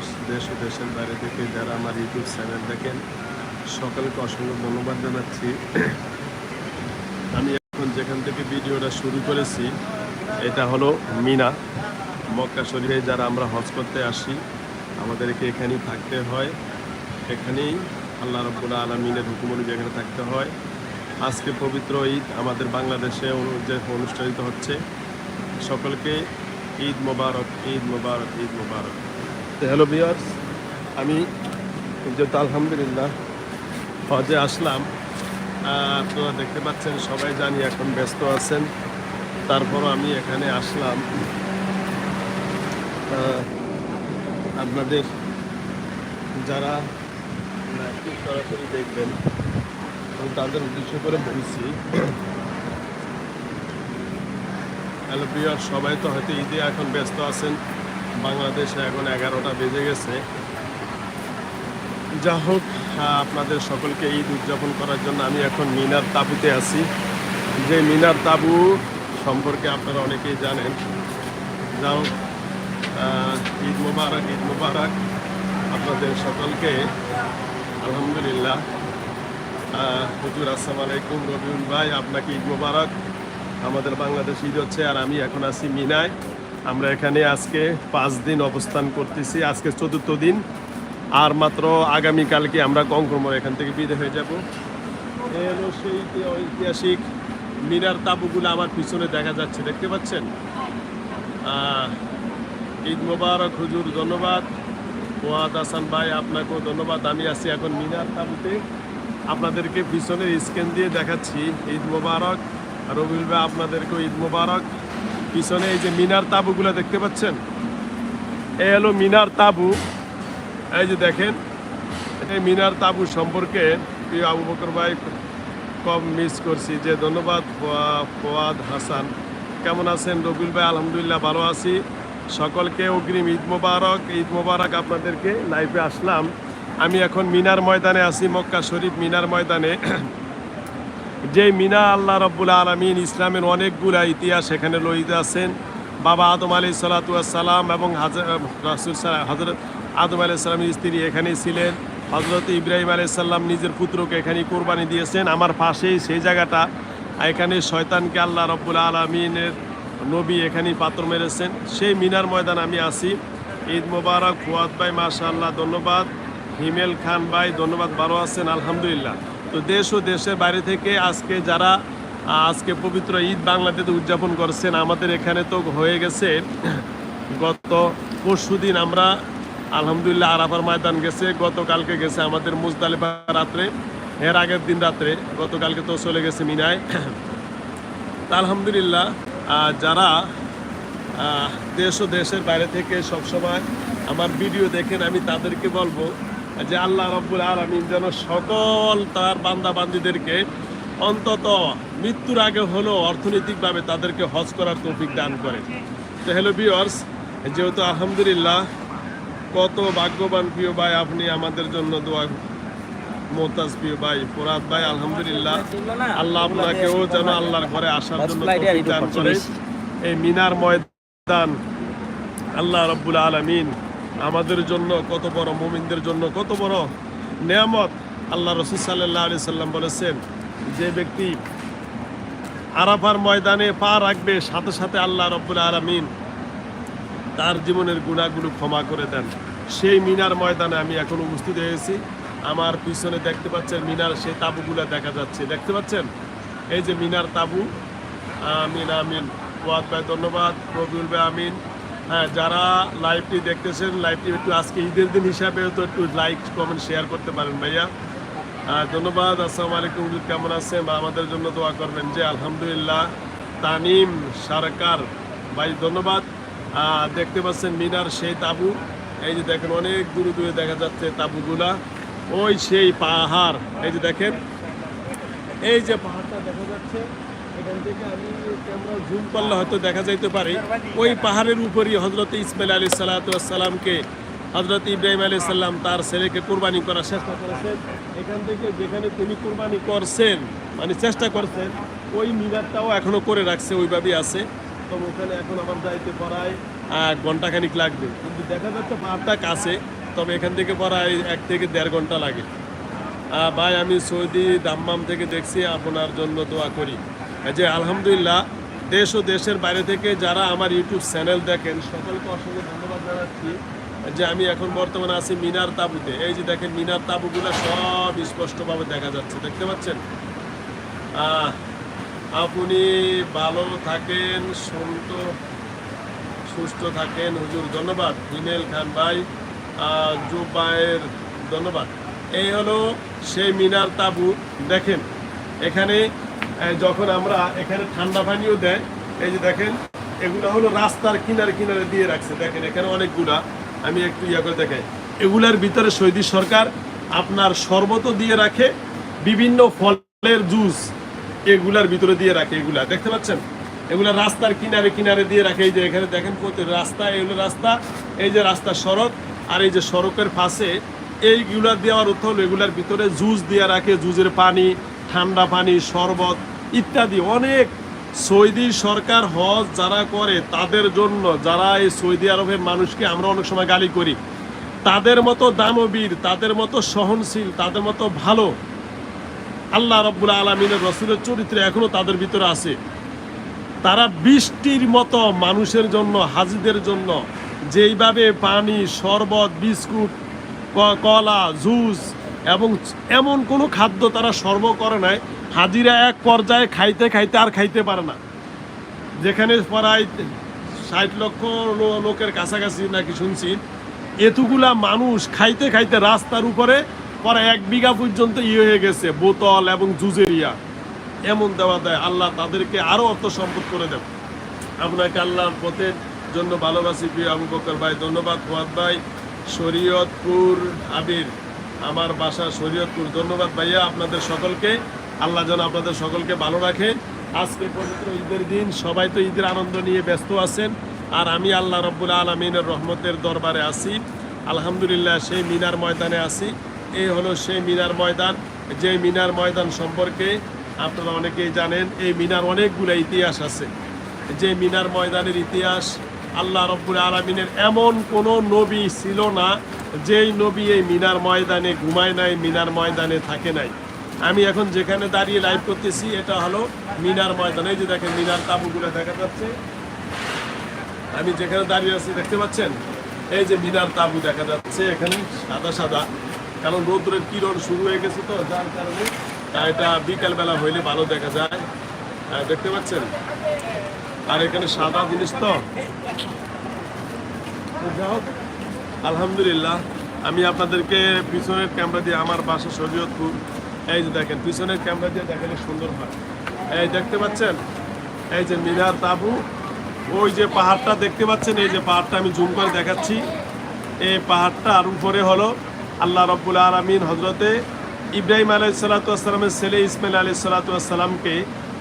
Viewers দেশ ও দেশের বাইরে থেকে যারা আমার ইউটিউব চ্যানেল দেখেন, সকলকে অসংখ্য ধন্যবাদ জানাচ্ছি। আমি এখন যেখান থেকে ভিডিওটা শুরু করেছি, এটা হলো মিনা, মক্কা শরীফে যারা আমরা হজ করতে আসি, আমাদেরকে এখানেই থাকতে হয়। এখানেই আল্লাহ রব্বুল আলমিনের হুকুম অনুযায়ী এখানে থাকতে হয়। আজকে পবিত্র ঈদ আমাদের বাংলাদেশে যে অনুষ্ঠিত হচ্ছে, সকলকে ঈদ মোবারক ঈদ মোবারক ঈদ মোবারক। তো হ্যালো বিয়ার্স আমি যেহেতু আলহামদুলিল্লাহ, হজে আসলাম। আপনারা দেখতে পাচ্ছেন, সবাই জানি এখন ব্যস্ত আছেন। তারপরও আমি এখানে আসলাম। আপনাদের যারা সরাসরি দেখবেন তাদের উদ্দেশ্য করে বলছি। হ্যালো প্রিয় সবাই তো হয়তো ঈদে এখন ব্যস্ত আছেন। বাংলাদেশে এখন এগারোটা বেজে গেছে। যা হোক আপনাদের সকলকে ঈদ উদযাপন করার জন্য আমি এখন মিনার তাবুতে আছি। যে মিনার তাঁবু সম্পর্কে আপনারা অনেকেই জানেন। যা হোক ঈদ মোবারক ঈদ মোবারক আপনাদের সকলকে। আলহামদুলিল্লাহ। হুজুর, আসসালাম আলাইকুম। রবিউল ভাই, আপনাকে ঈদ মোবারক। আমাদের বাংলাদেশ ঈদ হচ্ছে আর আমি এখন আছি মিনায়। আমরা এখানে আজকে পাঁচ দিন অবস্থান করতেছি। আজকে চতুর্থ দিন। আর মাত্র আগামীকালকে আমরা কঙ্করমর এখান থেকে বিদে হয়ে যাব। সেই ঐতিহাসিক মিনার তাবুগুলো আমার পিছনে দেখা যাচ্ছে। দেখতে পাচ্ছেন? ঈদ মোবারক, হুজুর ধন্যবাদ। ওয়াদ হাসান ভাই, আপনাকেও ধন্যবাদ। আমি আছি এখন মিনার তাবুতে। আপনাদেরকে পিছনের স্ক্যান দিয়ে দেখাচ্ছি ঈদ মোবারক। রবিউল ভাই, আপনাদেরকেও ঈদ মোবারক। পিছনে এই যে মিনার তাবুগুলো দেখতে পাচ্ছেন? এ হলো মিনার তাবু। এই যে দেখেন, এই মিনার তাবু সম্পর্কে আবু বকর ভাই কম মিস করছি। যে ধন্যবাদ ফোয়াদ হাসান। কেমন আছেন রবিউল ভাই? আলহামদুলিল্লাহ ভালো আছি। সকলকে অগ্রিম ঈদ মোবারক। ঈদ মোবারক আপনাদেরকে লাইভে আসলাম। আমি এখন মিনার ময়দানে আছি, মক্কা শরীফ মিনার ময়দানে। যে মিনা আল্লাহ রব্বুল আলমিন ইসলামের অনেকগুলা ইতিহাস এখানে লইতে আছেন। বাবা আদম আলী সালাতাম এবং হজরত আদম আলি সাল্লামের স্ত্রী এখানেই ছিলেন। হজরত ইব্রাহিম আলি সাল্লাম নিজের পুত্রকে এখানেই কোরবানি দিয়েছেন। আমার পাশেই সেই জায়গাটা। এখানে শয়তানকে আল্লাহ রব্বুল আলমিনের নবী এখানেই পাত্র মেরেছেন। সেই মিনার ময়দান আমি আছি। ঈদ মোবারক, ফুয়াদ ভাই মাশা আল্লাহ ধন্যবাদ। হিমেল খান ভাই, ধন্যবাদ। ভালো আছেন? আলহামদুলিল্লাহ। তো দেশ ও দেশের বাইরে থেকে আজকে যারা আজকে পবিত্র ঈদ বাংলাদেশে উদযাপন করছেন, আমাদের এখানে তো হয়ে গেছে। গত পরশু দিন আমরা আলহামদুলিল্লাহ আরাফার ময়দান গেছে, গতকালকে গেছে আমাদের মুজদালিফা রাত্রে, এর আগের দিন রাত্রে, গতকালকে তো চলে গেছে মিনায়। তা আলহামদুলিল্লাহ যারা দেশ ও দেশের বাইরে থেকে সবসময় আমার ভিডিও দেখেন, আমি তাদেরকে বলব যে আল্লাহ রব্বুল আলমিন যেন সকল তার বান্দা বান্দিদেরকে অন্তত মৃত্যুর আগে হলেও অর্থনৈতিকভাবে তাদেরকে হজ করার তৌফিক দান করে তো হ্যালো বিয়ার্স যেহেতু আলহামদুলিল্লাহ কত ভাগ্যবান প্রিয় ভাই আপনি আমাদের জন্য দোয়া মোতাজ প্রিয় ভাই ফোরাদ ভাই আলহামদুলিল্লাহ। আল্লাহ আপনাকেও যেন আল্লাহর ঘরে আসার জন্য তৌফিক দান করে। এই মিনার ময়দান আল্লাহ রব্বুল আলমিন আমাদের জন্য কত বড়, মুমিনদের জন্য কত বড় নিয়ামত। আল্লাহ রসুল সাল্লাহ আলি সাল্লাম বলেছেন, যে ব্যক্তি আরাফার ময়দানে পা রাখবে, সাথে সাথে আল্লাহ রব্বুল আলমিন তার জীবনের গুণাগুলো ক্ষমা করে দেন। সেই মিনার ময়দানে আমি এখন উপস্থিত হয়েছি। আমার পিছনে দেখতে পাচ্ছেন মিনার, সেই তাবুগুলো দেখা যাচ্ছে। দেখতে পাচ্ছেন? এই যে মিনার তাবু। আমিন আমিন। ওয়াদ ভাই, ধন্যবাদ। রবিউল ভাই, আমিন। হ্যাঁ যারা লাইভটি দেখতেছেন লাইভটি একটু আজকে ঈদের দিন হিসাবে তো একটু লাইক কমেন্ট শেয়ার করতে পারেন ভাইয়া। ধন্যবাদ, আসসালামু আলাইকুম কেমন আছেন? বা আমাদের জন্য দোয়া করবেন যে আলহামদুলিল্লাহ, তানিম সরকার। ভাই, ধন্যবাদ। দেখতে পাচ্ছেন মিনার সেই তাবু। এই যে দেখেন, অনেক দূরে দূরে দেখা যাচ্ছে তাবুগুলা। ওই সেই পাহাড়। এই যে দেখেন, এই যে পাহাড়টা দেখা যাচ্ছে এখান থেকে আমি ক্যামেরা জুম করলে হয়তো দেখা যাইতে পারে। ওই পাহাড়ের উপরই হজরত ইসমাইল আলী সালাতামকে হজরত ইব্রাহিম আলী সাল্লাম তার ছেলেকে কোরবানি করার চেষ্টা করেছেন। এখান থেকে যেখানে তিনি কোরবানি করছেন মানে চেষ্টা করছেন ওই মিনারটাও এখনও করে রাখছে ওইভাবেই আছে। তো ওখানে এখন আমার যাইতে পারায় আহ, ঘন্টাখানিক লাগবে। কিন্তু দেখা যাচ্ছে পাহাড়টা কাছে তবে এখান থেকে প্রায় এক থেকে দেড় ঘণ্টা লাগে। ভাই আমি সৌদি দাম্মাম থেকে দেখছি আপনার জন্য দোয়া করি। যে আলহামদুলিল্লাহ, দেশ ও দেশের বাইরে থেকে যারা আমার ইউটিউব চ্যানেল দেখেন, সকলকে অসংখ্য ধন্যবাদ জানাচ্ছি। যে আমি এখন বর্তমানে আছি মিনার তাবুতে। এই যে দেখেন, মিনার তাবুগুলো সব স্পষ্টভাবে দেখা যাচ্ছে। দেখতে পাচ্ছেন? আপনি ভালো থাকেন সুস্থ সুস্থ থাকেন। হুজুর, ধন্যবাদ। হিমেল খান ভাই জুবায়ের ধন্যবাদ। এই হলো সেই মিনার তাবু। দেখেন, এখানে যখন আমরা এখানে ঠান্ডা পানিও দেয়, এই যে দেখেন, এগুলো হলো রাস্তার কিনারে কিনারে দিয়ে রাখছে। দেখেন, এখানে অনেকগুলা আমি একটু ইয়া করে দেখাই। এগুলার ভিতরে সৌদি সরকার আপনার শরবতও দিয়ে রাখে, বিভিন্ন ফলের জুস এগুলার ভিতরে দিয়ে রাখে এগুলা। দেখতে পাচ্ছেন? এগুলা রাস্তার কিনারে কিনারে দিয়ে রাখে। এই যে এখানে দেখেন প্রতি রাস্তা এগুলো রাস্তা, এই যে রাস্তার সড়ক, আর এই যে সড়কের পাশে এইগুলা দেওয়ার অর্থ হলো এগুলার ভিতরে জুস দিয়ে রাখে জুজের পানি ঠান্ডা পানি, শরবত ইত্যাদি। অনেক সৌদি সরকার হজ যারা করে, তাদের জন্য যারা এই সৌদি আরবের মানুষকে আমরা অনেক সময় গালি করি, তাদের মতো দানবীর, তাদের মতো সহনশীল, তাদের মতো ভালো আল্লাহ রব্বুল আলমিনের রসুলের চরিত্র এখনও তাদের ভিতরে আছে। তারা বৃষ্টির মতো মানুষের জন্য, হাজিদের জন্য যেইভাবে পানি, শরবত, বিস্কুট কলা, জুস এবং এমন কোনো খাদ্য তারা সর্ব করে নাই। হাজিরা এক পর্যায়ে খাইতে খাইতে আর খাইতে পারে না। যেখানে প্রায় ষাট লক্ষ লোকের কাছাকাছি নাকি শুনছি, এতগুলা মানুষ খাইতে খাইতে রাস্তার উপরে পরে এক বিঘা পর্যন্ত ইয়ে হয়ে গেছে, বোতল এবং জুজেরিয়া। এমন দেওয়া দেয়, আল্লাহ তাদেরকে আরও অর্থ সম্পদ করে দেব আপনাকে আল্লাহর পথের জন্য ভালোবাসি প্রিয় আবু বকর ভাই, ধন্যবাদ ফুয়াদ ভাই, শরীয়তপুর আবির আমার বাসা শরীয়তপুর। ধন্যবাদ ভাইয়া আপনাদের সকলকে। আল্লাহ যেন আপনাদের সকলকে ভালো রাখে। আজকে পবিত্র ঈদের দিন। সবাই তো ঈদের আনন্দ নিয়ে ব্যস্ত আছেন। আর আমি আল্লাহ রব্বুল আলমিনের রহমতের দরবারে আছি। আলহামদুলিল্লাহ সেই মিনার ময়দানে আছি। এই হলো সেই মিনার ময়দান। যে মিনার ময়দান সম্পর্কে আপনারা অনেকেই জানেন, এই মিনার অনেকগুলো ইতিহাস আছে। যে মিনার ময়দানের ইতিহাস আল্লাহ রব্বুল আলমিনের এমন কোনো নবী ছিল না যেই নবী এই মিনার ময়দানে ঘুমায় নাই মিনার ময়দানে থাকে নাই। আমি এখন যেখানে দাঁড়িয়ে লাইভ করতেছি এটা হলো মিনার ময়দান। এই যে দেখেন মিনার তাবুগুলো দেখা যাচ্ছে। আমি যেখানে দাঁড়িয়ে আছি দেখতে পাচ্ছেন? এই যে মিনার তাবু দেখা যাচ্ছে এখানে সাদা সাদা। কারণ রৌদ্রের কিরণ শুরু হয়ে গেছে তো যার কারণে এটা বিকালবেলা হইলে ভালো দেখা যায়। দেখতে পাচ্ছেন? আর এখানে সাদা জিনিস তো যাই হোক, আলহামদুলিল্লাহ, আমি আপনাদেরকে পিছনের ক্যামেরা দিয়ে আমার বাসা শরীয়তপুর। এই যে দেখেন, পিছনের ক্যামেরা দিয়ে দেখালে সুন্দর হয়। এই দেখতে পাচ্ছেন? এই যে মিনার তাবু, ওই যে পাহাড়টা দেখতে পাচ্ছেন? এই যে পাহাড়টা আমি জুম করে দেখাচ্ছি। এই পাহাড়টার উপরে হলো আল্লাহ রব্বুল আলমিন হজরতে ইব্রাহিম আলাই সালাতামের ছেলে ইসমাইল আলাই সালাতামকে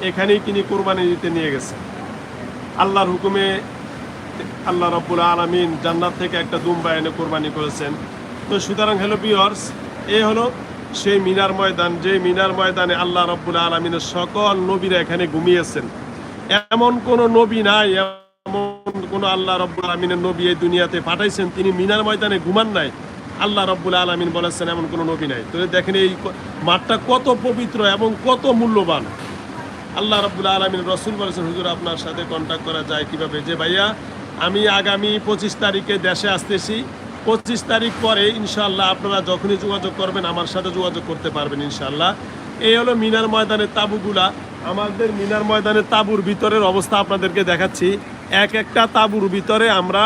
এখানেই তিনি কোরবানি দিতে নিয়ে গেছে আল্লাহর হুকুমে আল্লাহ রব্বুল আলমিন জান্নাত থেকে একটা দুম্বা এনে কোরবানি করেছেন। তো সুতরাং, হ্যালো বিয়ার্স এ হলো সেই মিনার ময়দান, যে মিনার ময়দানে আল্লাহ রব্বুল আলমিনের সকল নবীরা এখানে ঘুমিয়েছেন। এমন কোন নবী নাই, এমন কোন আল্লাহ রব্বুল আলমিনের নবী এই দুনিয়াতে পাঠাইছেন, তিনি মিনার ময়দানে ঘুমান নাই। আল্লাহ রব্বুল আলমিন বলেছেন, এমন কোনো নবী নাই। তো দেখেন এই মাঠটা কত পবিত্র এবং কত মূল্যবান। আল্লাহ রাব্বুল আলমিন রসুল বলেছেন, হুজুর, আপনার সাথে কন্ট্যাক্ট করা যায় কীভাবে? যে ভাইয়া আমি আগামী পঁচিশ তারিখে দেশে আসতেছি। পঁচিশ তারিখ পরে ইনশাল্লাহ আপনারা যখনই যোগাযোগ করবেন, আমার সাথে যোগাযোগ করতে পারবেন ইনশাল্লাহ এই হলো মিনার ময়দানের তাবুগুলা। আমাদের মিনার ময়দানের তাবুর ভিতরের অবস্থা আপনাদেরকে দেখাচ্ছি। এক একটা তাবুর ভিতরে আমরা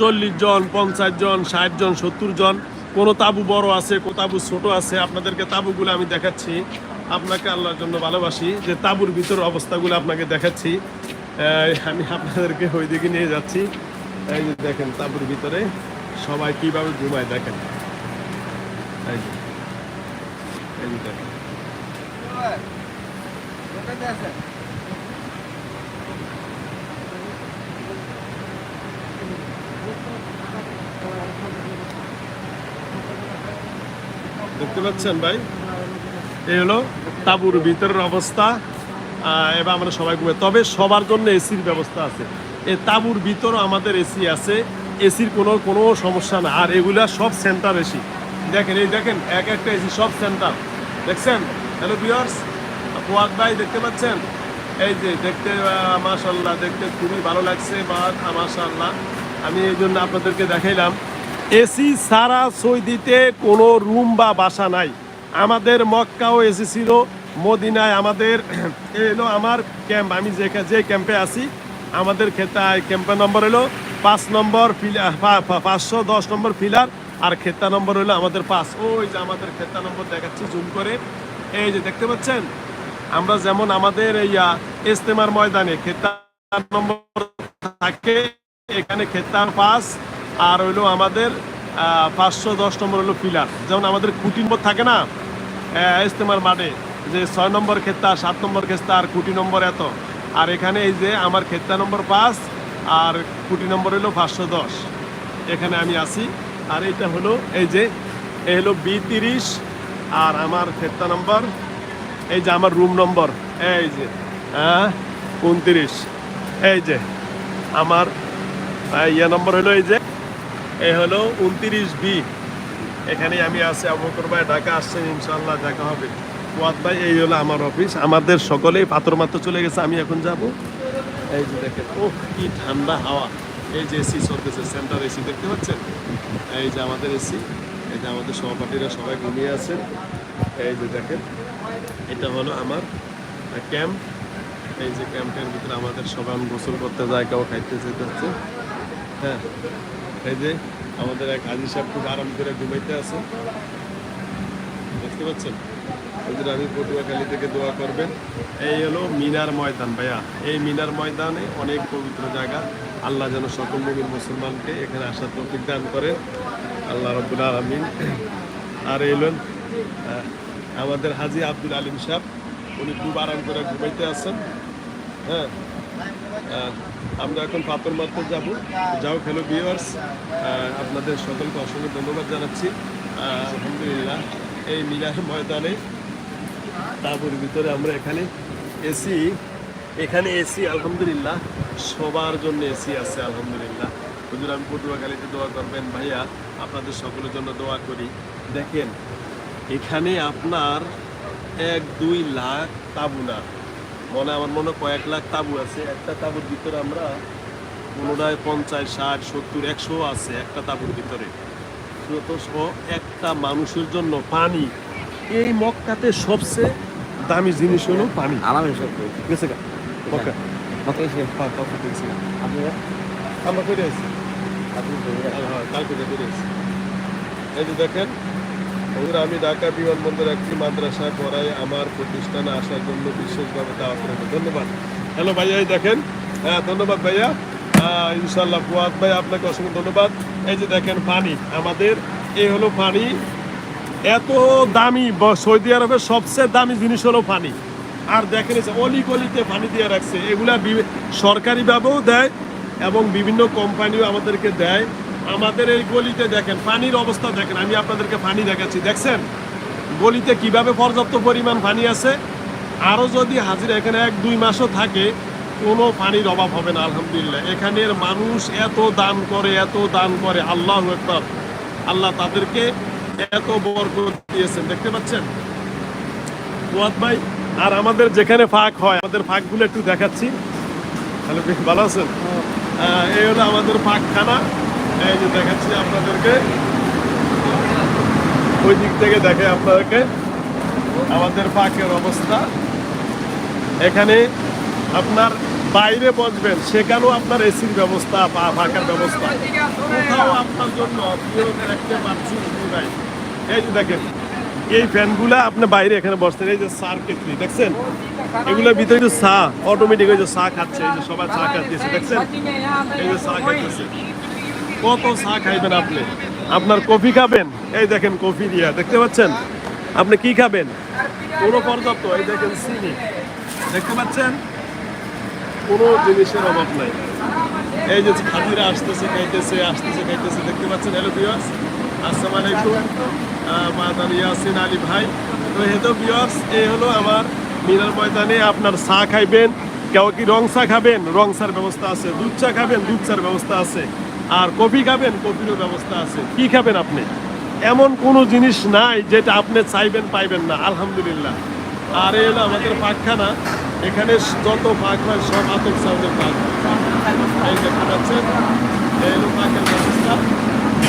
চল্লিশ জন, পঞ্চাশ জন, ষাট জন, সত্তর জন, কোনো তাবু বড় আছে, কোনো তাবু ছোট আছে, আপনাদেরকে তাবুগুলো আমি দেখাচ্ছি। আপনাকে আল্লাহর জন্য ভালোবাসি। যে তাবুর ভিতর অবস্থাগুলো আপনাকে দেখাচ্ছি। আমি আপনাদেরকে ওই দিকে নিয়ে যাচ্ছি। এই যে দেখেন তাবুর ভিতরে সবাই কীভাবে ঘুমায় দেখেন। এই যে এই যে দেখেন। দেখতে পাচ্ছেন ভাই? এই হলো তাবুর ভিতরের অবস্থা। এবার আমরা সবাই ঘুমাই। তবে সবার জন্য এসির ব্যবস্থা আছে। এ তাঁবুর ভিতরও আমাদের এসি আছে। এসির কোনো কোনো সমস্যা না। আর এগুলা সব সেন্টার এসি দেখেন, এই দেখেন, এক একটা এসি সব সেন্টার দেখছেন? হ্যালো বিয়ার্স ফুয়াদ ভাই, দেখতে পাচ্ছেন? এই যে, দেখতে মাশাল্লাহ দেখতে খুবই ভালো লাগছে বা মাশাল্লাহ আমি এই জন্য আপনাদেরকে দেখাইলাম এসি সারা সৌদিতে কোনো রুম বা বাসা নাই। আমাদের মক্কাও এসি ছিল। মদিনায় আমাদের, এ হলো আমার ক্যাম্প। আমি যে যে ক্যাম্পে আছি, আমাদের খেতা ক্যাম্পের নম্বর হলো পাঁচ নম্বর পাঁচশো দশ নম্বর ফিলার আর খেতা নম্বর হলো আমাদের পাঁচ। ওই যে আমাদের খেতা নম্বর দেখাচ্ছি জুম করে। এই যে দেখতে পাচ্ছেন? আমরা যেমন আমাদের এই ইস্তেমার ময়দানে খেতা নম্বর থাকে, এখানে খেতার পাস আর হইল আমাদের পাঁচশো দশ নম্বর হলো ফিলার যেমন আমাদের কুটি নম্বর থাকে না ইস্তেমার মাঠে। যে ছয় নম্বর খেতা সাত নম্বর খেস্তা আর কুটি নম্বর এত। আর এখানে এই যে আমার খেতা নম্বর পাঁচ আর কুটি নম্বর হলো পাঁচশো দশ। এখানে আমি আছি। আর এটা হলো এই যে, এই হলো বি তিরিশ আর আমার খেতা নম্বর, এই যে আমার রুম নম্বর, এই যে হ্যাঁ উনত্রিশ। এই যে, আমার ইয়ে নম্বর হলো এই যে, এই হলো উনত্রিশ বি। এখানে আমি আছি। আবুকর ভাই, ঢাকা আসছেন ইনশাল্লাহ দেখা হবে। ওয়াদ ভাই এই হলো আমার অফিস আমাদের সকলেই পাথর মাত্র চলে গেছে, আমি এখন যাব। এই যে দেখেন ও কি ঠান্ডা হাওয়া। এই যে এসি চলতেছে সেন্টার এসি দেখতে পাচ্ছেন? এই যে আমাদের এসি এই যে আমাদের সহপাঠীরা সবাই ঘুমিয়ে আছেন। এই যে দেখেন, এটা হলো আমার ক্যাম্প এই যে ক্যাম্পের ভিতরে আমাদের সবাই গোসল করতে যায় কেউ খাইতে যেতে হচ্ছে। হ্যাঁ এই যে আমাদের এক হাজি সাহেব খুব আরাম করে ঘুমাইতে আছে। দেখতে পাচ্ছেন? থেকে দোয়া করবেন। এই হলো মিনার ময়দান, ভাইয়া। এই মিনার ময়দানে অনেক পবিত্র জায়গা। আল্লাহ যেন সকল নবীন মুসলমানকে এখানে আসার তৌফিক দান করেন। আল্লাহ রব্বুল আলমিন। আর এলেন আমাদের হাজি আব্দুল আলিম সাহেব। উনি খুব আরাম করে ঘুমাইতে আছেন। হ্যাঁ। আমরা এখন পাথর মারতে যাব। যাও হ্যালো ভিউয়ার্স আপনাদের সকলকে অসংখ্য ধন্যবাদ জানাচ্ছি। আলহামদুলিল্লাহ। এই মিলার ময়দানে তারপর ভিতরে আমরা এখানে এসি এখানে এসি আলহামদুলিল্লাহ। সবার জন্য এসি আছে, আলহামদুলিল্লাহ। হুজুর, আমি পটুয়াখালীতে দোয়া করবেন। ভাইয়া, আপনাদের সকলের জন্য দোয়া করি। দেখেন, এখানে আপনার এক, দুই লাখ তাবু না। মনে, আমার মনে কয়েক লাখ তাবু আছে। একটা তাবুর ভিতরে আমরা পুনরায় পঞ্চাশ, ষাট, সত্তর, একশো আছে একটা তাবুর ভিতরে। সহ একটা মানুষের জন্য পানি এই মক্কাতে সবচেয়ে দামি জিনিস হলো পানি। আলামিন সব গেছে গা? মক্কা মত এসে হ্যাঁ, কাউকে দেখছি আপনারা আমরা করে আছি আপনি হ্যাঁ কালকে করে আছি এই যে দেখেন ওরা আমি ঢাকা বিমানবন্দর একটি মাদ্রাসা করাই আমার প্রতিষ্ঠানে আসার জন্য বিশেষভাবে দাওয়াত রইল ধন্যবাদ। হ্যালো ভাইয়া এই দেখেন। হ্যাঁ ধন্যবাদ ভাইয়া। ইনশাল্লাহ ফুয়াদ ভাই আপনাকে অসংখ্য ধন্যবাদ। এই যে দেখেন পানি আমাদের এই হলো পানি। এত দামি সৌদি আরবের সবচেয়ে দামি জিনিস হলো পানি। আর দেখেন অলি গলিতে পানি দিয়ে রাখছে। এগুলা সরকারিভাবেও দেয় এবং বিভিন্ন কোম্পানিও আমাদেরকে দেয়। আমাদের এই গলিতে দেখেন, পানির অবস্থা দেখেন। আমি আপনাদেরকে পানি দেখাচ্ছি। দেখছেন? গলিতে কীভাবে পর্যাপ্ত পরিমাণ পানি আছে? আরও যদি হাজিরা, এখানে এক দুই মাসও থাকে, কোনো পানির অভাব হবে না, আলহামদুলিল্লাহ। এখানের মানুষ এত দান করে, এত দান করে। আল্লাহ একবার আল্লাহ তাদেরকে এত বরকত দিয়েছেন, দেখতে পাচ্ছেন? ফুয়াদ ভাই, আর আমাদের যেখানে ফাঁক হয়, আমাদের ফাঁকগুলো একটু দেখাচ্ছি। তাহলে বেশ, ভালো আছেন? এই হলো আমাদের ফাঁকখানা। এই যে দেখাচ্ছি আপনাদেরকে। ওই দিক থেকে দেখে আপনাদেরকে আমাদের পাকের অবস্থা। এখানে আপনার বাইরে বসবেন, সেখানেও আপনার এসির ব্যবস্থা বা ফাঁকার ব্যবস্থা। কোথাও আপনার জন্য দেখতে পাচ্ছি এই যে দেখেন, এই ফ্যানগুলা আপনি বাইরে এখানে বসতেন, এই যে সার কেটলি দেখছেন? এগুলোর ভিতরে যে চা অটোমেটিক ওই যে চা খাচ্ছে, এই যে সবাই চা খাচ্ছে দেখছেন? এই যে চা খাইতেছে কত চা খাইবেন আপনি? আপনার কফি খাবেন? এই দেখেন কফি দিয়া, দেখতে পাচ্ছেন? আপনি কি খাবেন? পুরো পর্যাপ্ত, এই দেখেন চিনি। দেখতে পাচ্ছেন? কোনো জিনিসের অভাব নাই। এই যে খাদিরা আসতেছে, খাইতেছে আসতেছে, খাইতেছে, দেখতে পাচ্ছেন? হ্যালো বিয়ার্স আসসালামু আলাইকুম। মাদান ইয়াসিন আলী ভাই। তো হেতো বিয়ার্স এই হলো আমার মিনার ময়দানে আপনার চা খাইবেন, কেউ কি রং চা খাবেন? রং চার ব্যবস্থা আছে, দুধ চা খাবেন, দুধ চার ব্যবস্থা আছে। আর কফি খাবেন, কফিরও ব্যবস্থা আছে। কি খাবেন আপনি? এমন কোনো জিনিস নাই যেটা আপনি চাইবেন, পাইবেন না। আলহামদুলিল্লাহ। আর এই হলো আমাদের পাকখানা এখানে যত পাক হয়, সব আতক চাউলের পাক এই দেখতে পাচ্ছেন এই ব্যবস্থা।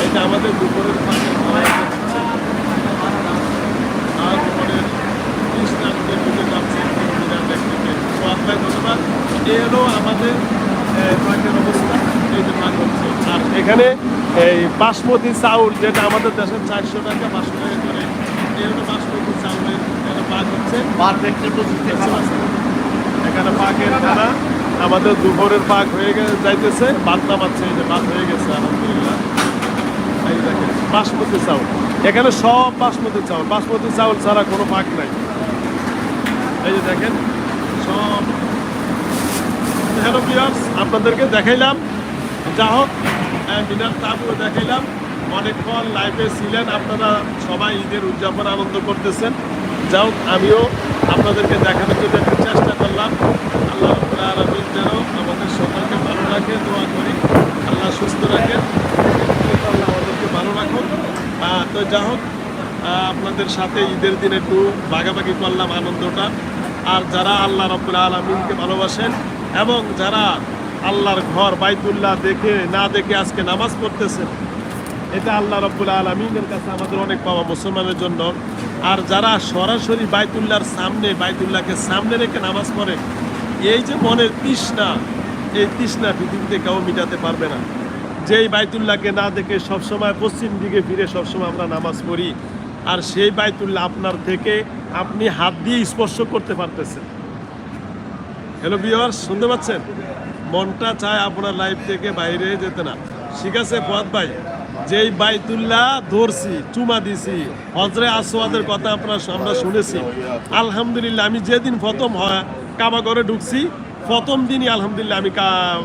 এটা আমাদের দুপুরের পাকের আর যাচ্ছে। ধন্যবাদ হলো আমাদের অবস্থা। এখানে এই বাসমতি চাউল, যেটা আমাদের দেশের চারশো টাকা পাঁচশো টাকা করে এই হলো বাসমতি। চাউলের এখানে পাকের খানা আমাদের দুপুরের পাক হয়ে যাইতেছে। ভাত নামাচ্ছে এই যে ভাত হয়ে গেছে আলহামদুলিল্লাহ। এই দেখেন বাসমতি চাউল। এখানে সব বাসমতি চাউল। বাসমতি চাউল ছাড়া কোনো পাক নাই। এই যে দেখেন সব হ্যালো পিয়ার্স আপনাদেরকে দেখাইলাম। যা হোক আহ, মিনার তাবুও দেখাইলাম। অনেকক্ষণ লাইভে ছিলেন। আপনারা সবাই ঈদের উদযাপন আনন্দ করতেছেন। যা হোক আমিও আপনাদেরকে দেখানোর জন্য একটু চেষ্টা করলাম। আল্লাহ আলামিন যেন আমাদের সকলকে ভালো রাখে, দোয়া করি। আল্লাহ সুস্থ রাখেন আল্লাহ আমাদেরকে ভালো রাখুন তো যা হোক আপনাদের সাথে ঈদের দিন একটু ভাগাভাগি করলাম আনন্দটা। আর যারা আল্লাহ রব্বুল আলমিনকে ভালোবাসেন এবং যারা আল্লাহর ঘর বাইতুল্লাহ দেখে, না দেখে আজকে নামাজ পড়তেছেন এটা আল্লাহ রব্বুল আলমিনের কাছে আমাদের অনেক পাওয়া মুসলমানের জন্য। আর যারা সরাসরি বাইতুল্লাহর সামনে, বাইতুল্লাহকে সামনে রেখে নামাজ পড়ে, এই যে মনের তৃষ্ণা, এই তৃষ্ণা পৃথিবীতে কেউ মিটাতে পারবে না। যেই বাইতুল্লাহকে না দেখে সবসময় পশ্চিম দিকে ফিরে সবসময় আমরা নামাজ পড়ি। আর সেই বাইতুল্লাহ আপনার থেকে আপনি হাত দিয়ে স্পর্শ করতে পারতেছেন। হ্যালো বিয়ার্স শুনতে পাচ্ছেন? মনটা চায় আপনার লাইফ থেকে বাইরে যেতে না। ঠিক আছে ফুয়াদ ভাই যেই বাইতুল্লাহ ধরছি, চুমা দিছি। হজরে আসোয়াদের কথা আপনার আমরা শুনেছি। আলহামদুলিল্লাহ, আমি যেদিন প্রথম কাবা ঘরে ঢুকছি, প্রথম দিনই আলহামদুলিল্লাহ আমি কা-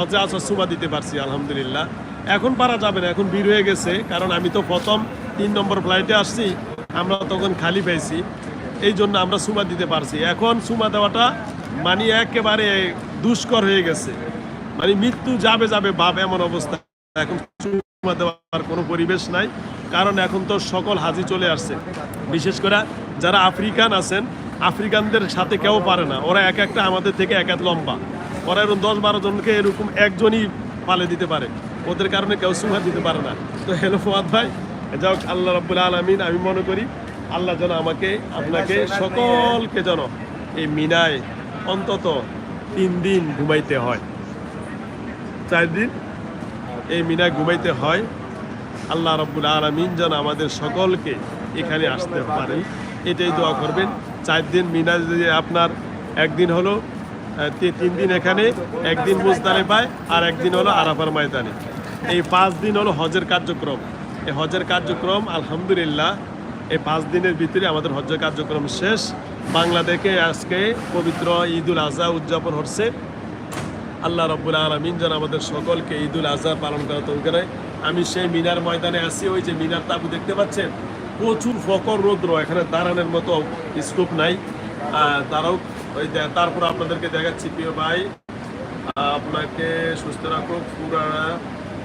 হজরে আসোয়াদ চুমা দিতে পারছি, আলহামদুলিল্লাহ। এখন পারা যাবে না, এখন ভিড় হয়ে গেছে, কারণ আমি তো প্রথম তিন নম্বর ফ্লাইটে আসছি, আমরা তখন খালি পাইছি, এই জন্য আমরা সুমা দিতে পারছি। এখন সুমা দেওয়াটা মানে একেবারে দুষ্কর হয়ে গেছে। মানে মৃত্যু যাবে যাবে, ভাব এমন অবস্থা। এখন সুমা দেওয়ার কোনো পরিবেশ নাই, কারণ এখন তো সকল হাজি চলে আসছে। বিশেষ করে যারা আফ্রিকান আছেন, আফ্রিকানদের সাথে কেউ পারে না। ওরা এক একটা আমাদের থেকে এক এক লম্বা। ওরা এরকম দশ বারো জনকে এরকম একজনই পালে দিতে পারে। ওদের কারণে কেউ সুমা দিতে পারে না। তো হেলো ফুয়াদ ভাই যাও আল্লাহ রব্বুল আলমিন, আমি মনে করি আল্লাহ যেন আমাকে, আপনাকে সকলকে যেন এই মিনায় অন্তত তিন দিন ঘুমাইতে হয়। চার দিন? এই মিনায় ঘুমাইতে হয়। আল্লাহ রব্বুল আলমিন যেন আমাদের সকলকে এখানে আসতে পারেন এটাই দোয়া করবেন। চার দিন মিনা যদি আপনার একদিন হলো তিন দিন এখানে, একদিন মুজদারে পায় আর একদিন হলো আরাফার ময়দানে। এই পাঁচ দিন হলো হজের কার্যক্রম। এই হজের কার্যক্রম, আলহামদুলিল্লাহ, এই পাঁচ দিনের ভিতরে আমাদের হজ কার্যক্রম শেষ। বাংলাদেশে আজকে পবিত্র ঈদুল আজহা উদযাপন হচ্ছে। আল্লাহ রব্বুল আলমিন যেন আমাদের সকলকে ঈদুল আজহা পালন করা তৈরি করে আমি সেই মিনার ময়দানে আছি, ওই যে মিনার তাবু দেখতে পাচ্ছেন। প্রচুর ফকর, রৌদ্র, এখানে দাঁড়ানোর মতো স্কোপ নাই। তারাও ওই তারপর আপনাদেরকে দেখাচ্ছি, প্রিয় ভাই। আপনাকে সুস্থ রাখো পুরা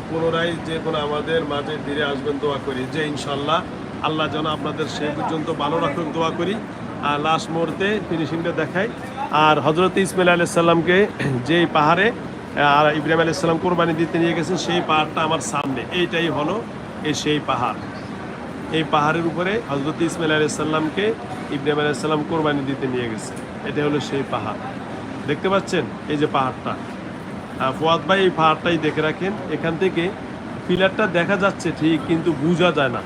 পুনরায় যে কোনো আমাদের মাঝে ফিরে আসবেন দোয়া করি। যে ইনশাল্লাহ আল্লাহ যেন আপনাদের সেই পর্যন্ত ভালো রাখুন দোয়া করি। আর লাস্ট মুহূর্তে ফিনিশিংটা দেখাই। আর হজরত ইসমাইল আলাইসাল্লামকে যেই পাহাড়ে, আর ইব্রাহিম আলাইসাল্লাম কোরবানি দিতে নিয়ে গেছেন, সেই পাহাড়টা আমার সামনে। এইটাই হলো এই সেই পাহাড়। এই পাহাড়ের উপরে হজরত ইসমাইল আলাইসাল্লামকে ইব্রাহিম আলাইসাল্লাম কোরবানি দিতে নিয়ে গেছে এটা হলো সেই পাহাড়। দেখতে পাচ্ছেন এই যে পাহাড়টা? ফুয়াদ ভাই এই পাহাড়টাই দেখে রাখেন। এখান থেকে পিলারটা দেখা যাচ্ছে ঠিক, কিন্তু বোঝা যায় না।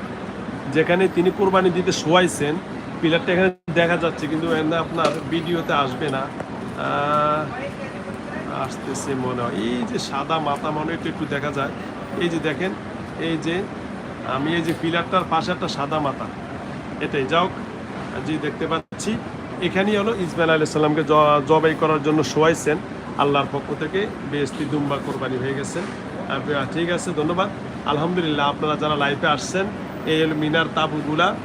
যেখানে তিনি কোরবানি দিতে শোয়াইছেন পিলারটা এখানে দেখা যাচ্ছে, কিন্তু আপনার ভিডিওতে আসবে না। আসতেছে মনে হয়। এই যে সাদা মাথা, মনে হয় একটু দেখা যায়। এই যে দেখেন, এই যে আমি এই যে পিলারটার পাশে একটা সাদা মাথা। এটাই যাও যে দেখতে পাচ্ছি। এখানেই হলো ইসমাইল আলাইহিস সালামকে জ- জবাই করার জন্য শোয়াইছেন। আল্লাহর পক্ষ থেকে বেস্তি দুম্বা কোরবানি হয়ে গেছেন ঠিক আছে, ধন্যবাদ। আলহামদুলিল্লাহ, আপনারা যারা লাইফে আসছেন, এই হলো মিনার তাবুগুলা।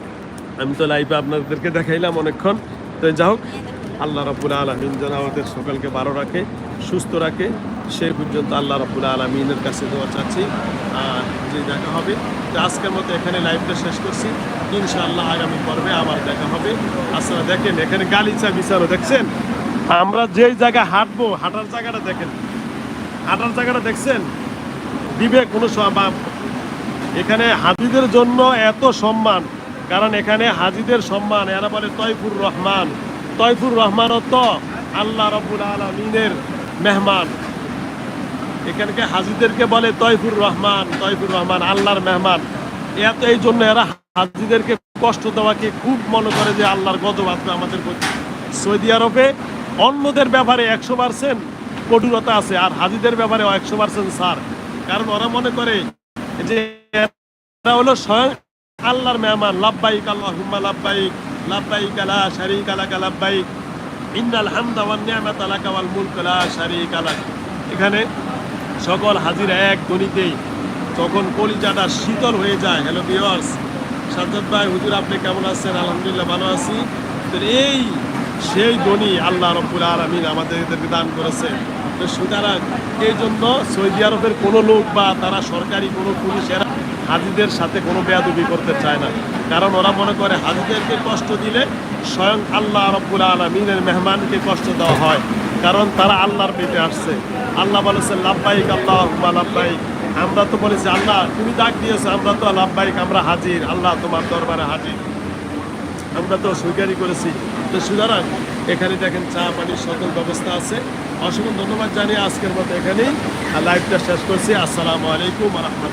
আমি তো লাইভে আপনাদেরকে দেখাইলাম অনেকক্ষণ। তো যা হোক আল্লাহ রব্বুল আলমিন যেন আমাদের সকালকে ভালো রাখে, সুস্থ রাখে। সেই পর্যন্ত আল্লাহ রব্বুল আলমিনের কাছে দেওয়া চাচ্ছি। আর যে দেখা হবে, তো আজকের মতো এখানে লাইভটা শেষ করছি। ইনশাআল্লাহ আগামী পর্বে আবার দেখা হবে। আপনারা দেখেন, এখানে গালিচা বিচারও দেখছেন? আমরা যেই জায়গায় হাঁটবো, হাঁটার জায়গাটা দেখেন। হাঁটার জায়গাটা দেখছেন? দিবে কোনো স্বভাব এখানে হাজিদের জন্য এত সম্মান। কারণ এখানে হাজিদের সম্মান, এরা বলে তয়ফুর রহমান। তয়ফুর রহমানও তো আল্লাহ রব্বুল আলমিনের মেহমান। এখানকে হাজিদেরকে বলে তয়ফুর রহমান তয়ফুর রহমান আল্লাহর মেহমান। এত এই জন্য এরা হাজিদেরকে কষ্ট দেওয়াকে খুব মনে করে যে আল্লাহর গজব আসবে আমাদের প্রতি। সৌদি আরবে অন্যদের ব্যাপারে একশো পার্সেন্ট কঠোরতা আছে আর হাজিদের ব্যাপারে একশো পার্সেন্ট সার কারণ ওরা মনে করে যে এরা হলো স্বয়ং আল্লাহর মেহমান, লাব্বাইক আল্লাহুম্মা লাব্বাইক লাব্বাইক লা শারীকা লাকা, লাব্বাইক। ইন্নাল হামদা ওয়ান নি'মাতা লাকা ওয়াল মুলকু, লা শারীকা লাক। এখানে সকল হাজির এক গণিতেই তখন কলিজাটা শীতল হয়ে যায়। হ্যালো ভিউয়ার্স সাজ্জাদ ভাই, হুজুর, আপনি কেমন আছেন? আলহামদুলিল্লাহ ভালো আছি। তো এই সেই গণি আল্লাহ রব্বুল আলমিন আমাদেরকে দান করেছে তো সুতরাং এই জন্য সৌদি আরবের কোনো লোক বা তারা সরকারি কোনো পুলিশ এরা হাজিদের সাথে কোনো বেয়াদুবি করতে চায় না। কারণ ওরা মনে করে হাজিদেরকে কষ্ট দিলে স্বয়ং আল্লাহ রব্বুল আলমিনের মেহমানকে কষ্ট দেওয়া হয়। কারণ তারা আল্লাহর পেটে আসছে। আল্লাহ বলেছে লাভবাহিক আল্লাহ লাভবাহিক আমরা তো বলেছি, আল্লাহ, তুমি ডাক দিয়েছ, আমরা তো লাভবাহিক আমরা হাজির। আল্লাহ তোমার দরবারে হাজির। আমরা তো স্বীকারই করেছি। তো সুতরাং এখানে দেখেন চা পানির সকল ব্যবস্থা আছে। অসংখ্য ধন্যবাদ জানিয়ে আজকের মতো এখানেই লাইভটা শেষ করছি। আসসালামু আলাইকুম রহমতুল্লাহ।